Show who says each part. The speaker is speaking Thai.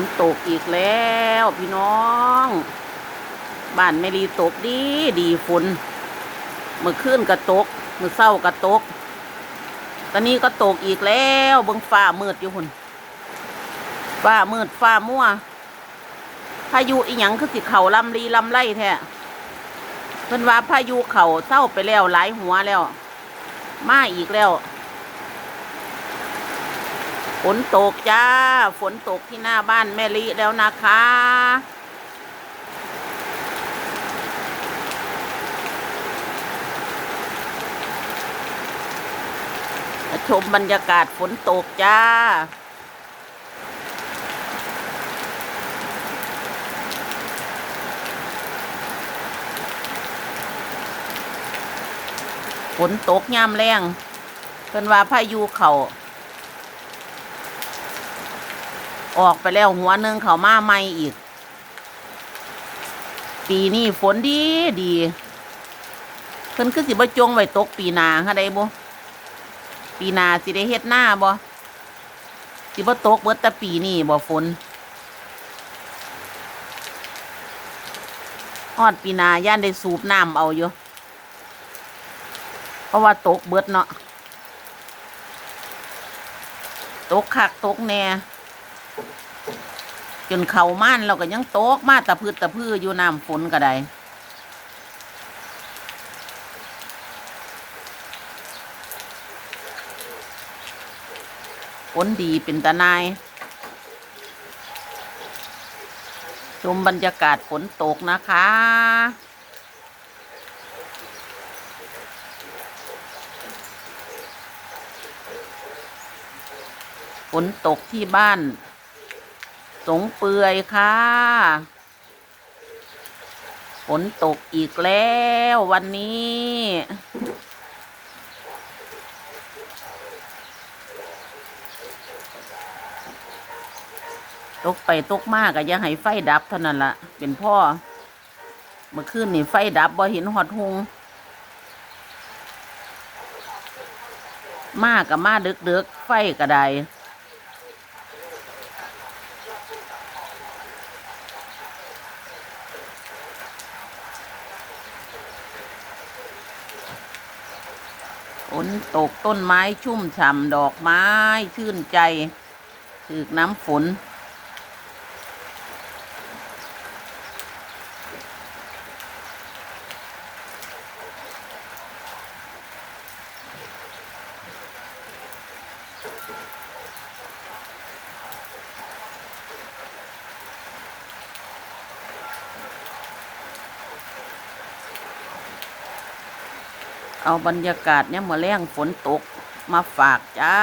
Speaker 1: นตกอีกแล้วพี่น้อง บ้านไม่รีตกดีดีฝนเมื่อคืนก็ตกเมื่อเศร้าก็ตก ตอนนี้ก็ตกอีกแล้วเบิ่งฟ้ามืดอยู่หุ่นฟ้ามืดฟ้ามัวพายุอีหยังคือสิเข่าลำลีลำไล่แท้เพิ่นว่าพายุเข่าเศร้าไปแล้วหลายหัวแล้ว มาอีกแล้ว ฝนตกจ้า ฝนตกที่หน้าบ้านแม่ลิแล้วนะคะ ชมบรรยากาศฝนตกจ้า ฝนตกยามแรงเพิ่นว่าพายุเข่า ออกไปแล้วหัวหนึ่งเขามาใหม่อีก ปีนี้ฝนดีดีเพิ่นคือสิบ่จงไว้ตกปีนาฮะได้บ่ปีนาสิได้เฮ็ดหน้าบ่สิบ่ตกเบิดแต่ปีนี้บ่ฝนฮอดปีนาย่านได้สูบน้ำเอาอยู่เพราะว่าตกเบิดเนาะตกคักตกแน่ จนเขาม่านเราก็ยังตกมาตะพืดตะพืออยู่น้ำฝนก็ได้ฝนดีเป็นตานายชมบรรยากาศฝนตกนะคะ ฝนตกที่บ้าน สงเปื่อยค่ะ ฝนตกอีกแล้ววันนี้ ตกไปตกมากก็อย่าให้ไฟดับเท่านั้นละเป็นพ่อ เมื่อคืนนี่ไฟดับบ่เห็นหอดหงมากกับมาดึกๆไฟก็ได ฝนตกต้นไม้ชุ่มฉ่ำดอกไม้ชื่นใจถึกน้ำฝน เอาบรรยากาศเนี่ยเมื่อแรงฝนตกมาฝากจ้า